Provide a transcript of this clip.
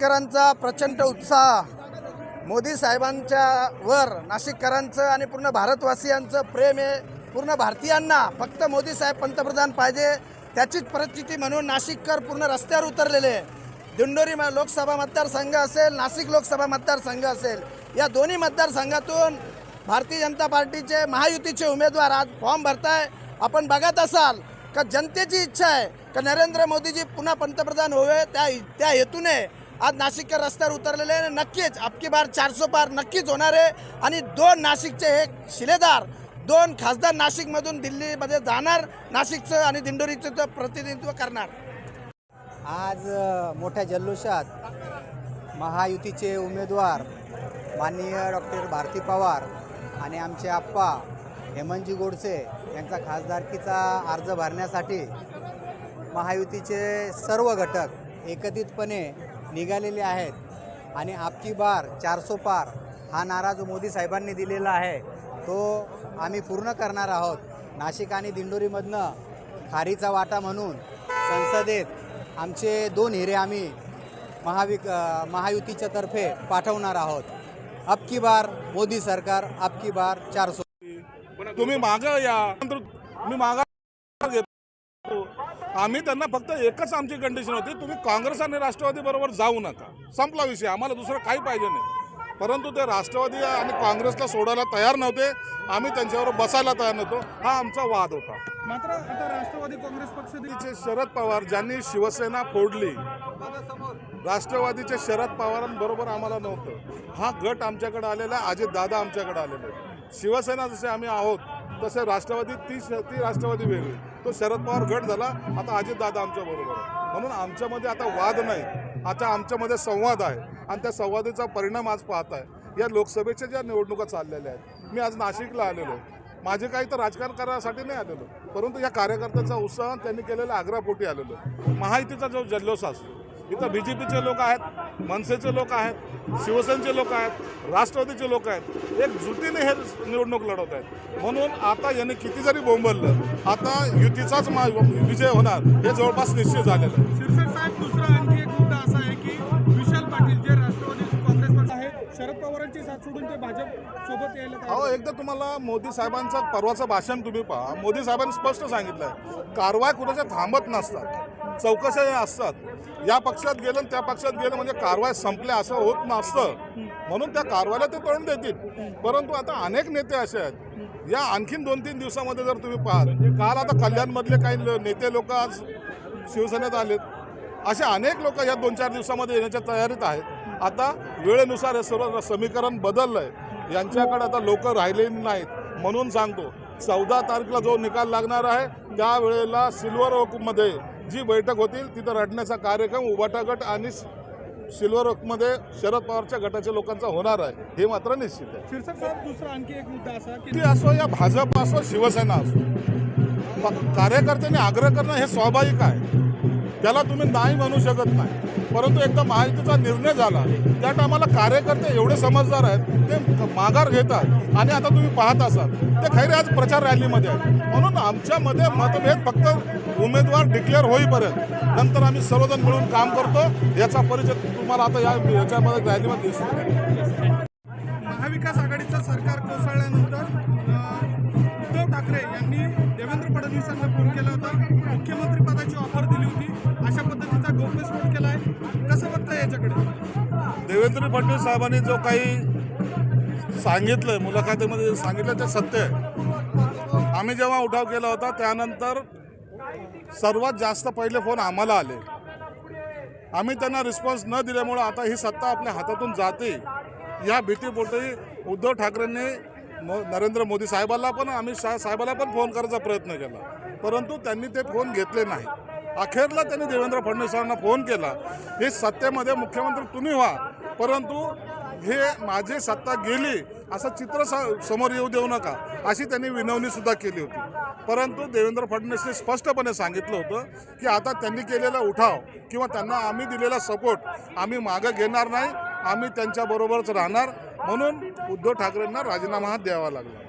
नाशिककरांचा प्रचंड उत्साह. मोदी साहेबांच्या वर नाशिककरांचं आणि पूर्ण भारतवासियांचं प्रेम आहे. पूर्ण भारतीयांना फक्त मोदी साहेब पंतप्रधान पाहिजे त्याचीच परिस्थिती म्हणून नाशिककर पूर्ण रस्त्यावर उतरलेले दिंडोरी म- लोकसभा मतदारसंघ असेल नाशिक लोकसभा मतदारसंघ असेल या दोन्ही मतदारसंघातून भारतीय जनता पार्टीचे महायुतीचे उमेदवार आज फॉर्म भरताय. आपण बघत असाल का जनतेची इच्छा आहे का नरेंद्र मोदीजी पुन्हा पंतप्रधान होवे त्या त्या हेतूने आज नाशिकच्या रस्त्यावर उतरलेले आहे. नक्कीच अबकी बार चारशे पार नक्कीच होणार आहे आणि दोन नाशिकचे हे शिलेदार दोन खासदार नाशिकमधून दिल्लीमध्ये जाणार नाशिकचं आणि दिंडोरीचं प्रतिनिधित्व करणार आज मोठ्या जल्लोषात महायुतीचे उमेदवार माननीय डॉक्टर भारती पवार आणि आमचे आप्पा हेमंतजी गोडसे यांचा खासदारकीचा अर्ज भरण्यासाठी महायुतीचे सर्व घटक एकत्रितपणे निघालेले आहेत. आणि आपकी बार चारसो पार हा नारा जो मोदी साहेबांनी दिलेला आहे तो आम्ही पूर्ण करणार आहोत. नाशिक आणि दिंडोरीमधनं खारीचा वाटा म्हणून संसदेत आमचे दोन हिरे आम्ही महाविक महायुतीच्या तर्फे पाठवणार आहोत. अबकी बार मोदी सरकार अबकी बार चारसो. तुम्ही मागं या. तुम्ही मागा घेतो आम्ही त्यांना फक्त एकच आमची कंडिशन होती तुम्ही काँग्रेस आणि राष्ट्रवादी बरोबर जाऊ नका. संपला विषय आम्हाला दुसरं काही पाहिजे नाही. परंतु ते राष्ट्रवादी आणि काँग्रेसला सोडायला तयार नव्हते आम्ही त्यांच्याबरोबर बसायला तयार नव्हतो हा आमचा वाद होता. मात्र आता राष्ट्रवादी काँग्रेस पक्ष राष्ट्रवादीचे शरद पवार ज्यांनी शिवसेना फोडली राष्ट्रवादीचे शरद पवारांबरोबर आम्हाला नव्हतं. हा गट आमच्याकडे आलेला आहे अजित दादा आमच्याकडे आलेले आहे. शिवसेना जसे आम्ही आहोत तसे राष्ट्रवादी ती श- ती राष्ट्रवादी वेगळी. तो शरद पवार गट झाला आता अजित दादा आमच्या बरोबर आहे. म्हणून आमच्यामध्ये आता वाद नाही. आता आमच्यामध्ये संवाद आहे. आणि त्या संवादाचा परिणाम आज पाहत आहे या लोकसभेच्या ज्या निवडणुका चाललेल्या आहेत मी आज नाशिकला आलेलो आहे. माझे काही तर राजकारण करण्यासाठी नाही आलेलो. परंतु या कार्यकर्त्याचा उत्साह त्यांनी केलेल्या आग्रापोटी आलेलो महायुतीचा जो जल्लोष असतो इथं बी जे पीचे लोक आहेत मनसेचे लोक आहेत शिवसेनेचे लोक आहेत राष्ट्रवादीचे लोक आहेत. एक जुटीने हे निवडणूक लढवत आहेत. म्हणून आता यांनी किती जरी बोंबललं आता युतीचाच मा विजय होणार हे जवळपास निश्चित झालेलं आहे. शिरसाट साहेब दुसरा आणखी एक मुद्दा असा आहे की विशाल पाटील जे राष्ट्रवादी काँग्रेस पक्ष आहे शरद पवारांची साथ सोडून ते भाजप सोबत यायला अहो आहेत. एकदा तुम्हाला मोदी साहेबांचं परवाचं भाषण तुम्ही पहा. मोदी साहेबांनी स्पष्ट सांगितलंय कारवाई कुणाच्या थांबत नसतात. चौकशा असतात. या पक्षात गेलं त्या पक्षात गेलं म्हणजे कारवाई संपल्या असं होत नसतं. म्हणून त्या कारवाईला ते तोंड देतील. परंतु आता अनेक नेते असे आहेत. या आणखीन दोन तीन दिवसामध्ये जर तुम्ही पाहाल काल आता कल्याणमधले काही नेते लोक आज शिवसेनेत आलेत. असे अनेक लोक या दोन चार दिवसामध्ये येण्याच्या तयारीत आहेत. आता वेळेनुसार हे सर्व समीकरण बदललं आहे यांच्याकडे आता लोक राहिले नाहीत. म्हणून सांगतो चौदा तारखेला जो निकाल लागणार आहे त्यावेळेला सिल्वर ओकमध्ये जी बैठक होतील तिथं रडण्याचा कार्यक्रम उबाटा गट आणि सिल्वर ओकमध्ये शरद पवारच्या गटाच्या लोकांचा होणार आहे हे मात्र निश्चित आहे. शिरसाट साहेब दुसरा आणखी एक मुद्दा असा की किती असो या भाजप असो शिवसेना असो कार्यकर्त्यांनी आग्रह करणं हे स्वाभाविक आहे. त्याला तुम्ही नाही म्हणू शकत नाही. परंतु एकदा महायुतीचा निर्णय झाला. त्या टायमाला कार्यकर्ते एवढे समजदार आहेत ते माघार घेतात आणि आता तुम्ही पाहत असाल. ते खैरे आज प्रचार रॅलीमध्ये आहेत. म्हणून आमच्यामध्ये मतभेद फक्त उमेदवार डिक्लेअर होईपर्यंत. नंतर आम्ही सर्वजण मिळून काम करतो. याचा परिचय तुम्हाला आता या याच्यामध्ये रॅलीमध्ये दिसतो महाविकास आघाडीचं सरकार कोसळल्यानंतर देवेंद्र फडणवीस साहेबांनी जो काही सांगितलं मुलाखतीमध्ये सांगितलं ते सत्य आहे. आम्ही जेव्हा उठाव केला होता त्यानंतर सर्वात जास्त पहिले फोन आम्हाला आले. आम्ही त्यांना रिस्पॉन्स न दिल्यामुळं आता ही सत्ता आपल्या हातातून जाते. या भीतीपोटी उद्धव ठाकरेंनी म नरेंद्र मोदी साहेबाला पण अमित शा साहेबाला पण फोन करायचा प्रयत्न केला. परंतु त्यांनी ते फोन घेतले नाही. अखेरला त्यांनी देवेंद्र फडणवीसांना फोन केला. हे सत्तेमध्ये मुख्यमंत्री तुम्ही व्हा. परंतु हे माझी सत्ता गेली असं चित्र सा समोर येऊ देऊ नका अशी त्यांनी विनवणी सुद्धा केली होती. परंतु देवेंद्र फडणवीसने स्पष्टपणे सांगितलं होतं की आता त्यांनी केलेला उठाव किंवा त्यांना आम्ही दिलेला सपोर्ट आम्ही मागं घेणार नाही आम्ही त्यांच्याबरोबरच राहणार म्हणून उद्धव ठाकरेंना राजीनामा हा द्यावा लागला.